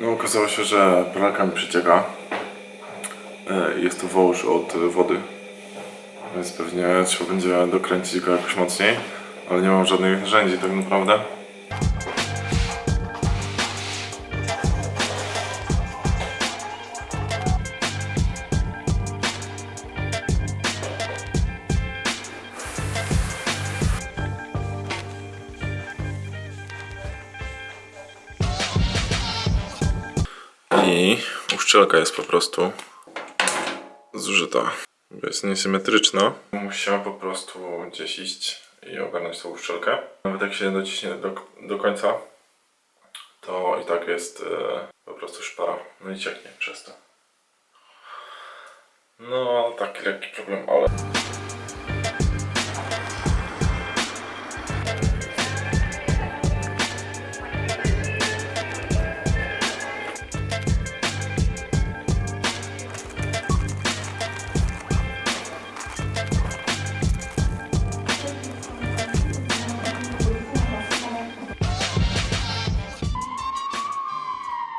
No okazało się, że pralka mi przecieka. E, Jest to wąż od wody. Więc pewnie trzeba będzie dokręcić go jakoś mocniej. Ale nie mam żadnych narzędzi tak naprawdę. I uszczelka jest po prostu zużyta. Jest niesymetryczna. Musiałem po prostu gdzieś iść i ogarnąć tą uszczelkę. Nawet jak się dociśnie do, do końca, to i tak jest e, po prostu szpara. No i cieknie przez to. No, taki lekki problem, ale